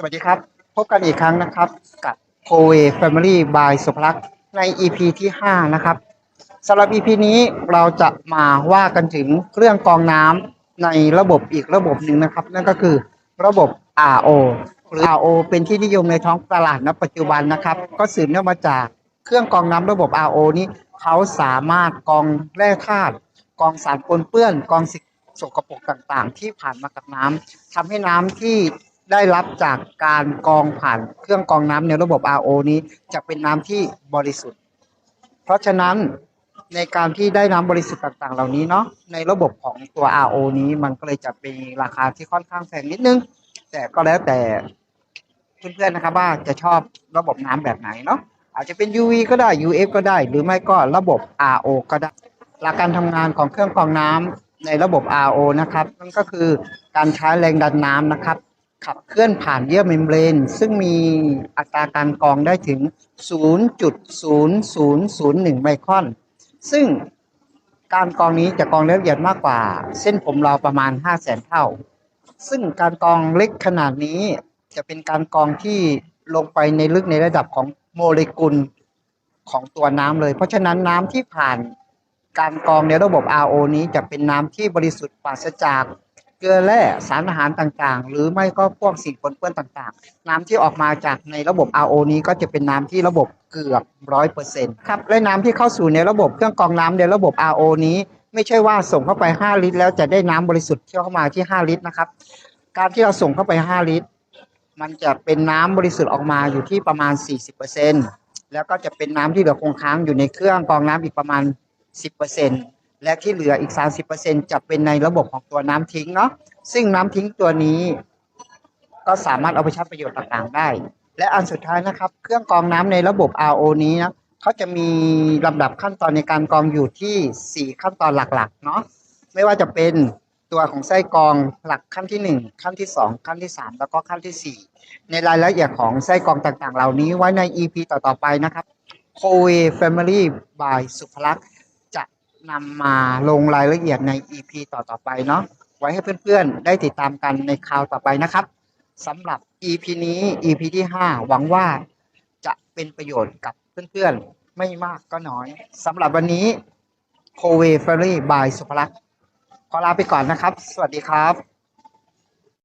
สวัสดีครับ พบกันอีกครั้งนะครับกับ c o w a Family by สุภลักษณ์ใน EP ที่ 5 นะครับสำหรับ EP นี้เราจะมาว่ากันถึงเครื่องกรองน้ำในระบบอีกระบบหนึ่งนะครับ นั่นก็คือระบบ RO หรือ RO เป็นที่นิยมในท้องตลาดณปัจจุบันนะครับ ก็สืบเนื่องมาจากเครื่องกรองน้ำระบบ RO นี้เขาสามารถกรองแร่ธาตุกรองสารปนเปื้อนกรองสิ่งสกปรกต่างๆ ที่ผ่านมากับน้ำทำให้น้ำที่ ได้รับจากการกรองผ่านเครื่องกรองน้ำในระบบ RO นี้จะเป็นน้ำที่บริสุทธิ์ เพราะฉะนั้นในการที่ได้น้ำบริสุทธิ์ต่าง ๆ เหล่านี้เนาะในระบบของตัว RO นี้มันก็เลยจะเป็นราคาที่ค่อนข้างแพงนิดนึง แต่ก็แล้วแต่เพื่อนๆนะครับว่าจะชอบระบบน้ำแบบไหนเนาะอาจจะเป็น UV ก็ได้ UF ก็ได้ หรือไม่ก็ระบบ RO ก็ได้หลักการทำงานของเครื่องกรองน้ำในระบบ RO นะครับนั่นก็คือการใช้แรงดันน้ำนะครับ ขับเคลื่อนผ่านเยื่อเมมเบรน ซึ่งมีอัตราการกรองได้ถึง 0.0001 ไมครอน ซึ่งการกรองนี้จะกรองละเอียดมากกว่า เส้นผมเราประมาณ 5 0 0แสนเท่า ซึ่งการกรองเล็กขนาดนี้จะเป็นการกรองที่ลงไปในลึกในระดับของโมเลกุลของตัวน้ำเลย เพราะฉะนั้นน้ำที่ผ่านการกรองในระบบ RO นี้จะเป็นน้ำที่บริสุทธิ์ปราศจาก เกลือแร่สารอาหารต่างๆ หรือไม่ก็พวกสิ่งปนเปื้อนต่างๆ น้ำที่ออกมาจากในระบบ RO นี้ก็จะเป็นน้ำที่ระบบเกือบร้อยเปอร์เซ็นต์ครับและน้ำที่เข้าสู่ในระบบเครื่องกรองน้ำในระบบ RO นี้ ไม่ใช่ว่าส่งเข้าไป 5 ลิตร แล้วจะได้น้ำบริสุทธิ์ที่เข้ามาที่ 5 ลิตรนะครับ การที่เราส่งเข้าไป 5 ลิตร มันจะเป็นน้ำบริสุทธิ์ออกมาอยู่ที่ประมาณ 40%แล้วก็จะเป็นน้ำที่เหลือคงค้างอยู่ในเครื่องกรองน้ำอีกประมาณ 10% และที่เหลืออีก 30%จะเป็นในระบบของตัวน้ำทิ้งเนาะซึ่งน้ำทิ้งตัวนี้ ก็สามารถเอาไปใช้ประโยชน์ต่างๆได้ และอันสุดท้ายนะครับ เครื่องกรองน้ำในระบบ RO นี้นะเขาจะมีลำดับขั้นตอนในการกรองอยู่ที่ 4 ขั้นตอนหลักๆเนาะไม่ว่าจะเป็นตัวของไส้กรองหลักขั้นที่ 1 ขั้นที่ 2 ขั้นที่ 3 แล้วก็ขั้นที่ 4 ในรายละเอียดของไส้กรองต่างๆ เหล่านี้ไว้ใน EP ต่อๆไปนะครับ c o w a Family by สุภลักษณ์ นำมาลงรายละเอียดใน EP ต่อๆไปเนาะไว้ให้เพื่อนๆ ได้ติดตามกันในคราวต่อไปนะครับสำหรับ EP นี้ EP ที่ 5 หวังว่าจะเป็นประโยชน์กับเพื่อนๆ ไม่มากก็น้อยสำหรับวันนี้โคเวฟรีบายสุภลักษณ์ขอลาไปก่อนนะครับ สวัสดีครับ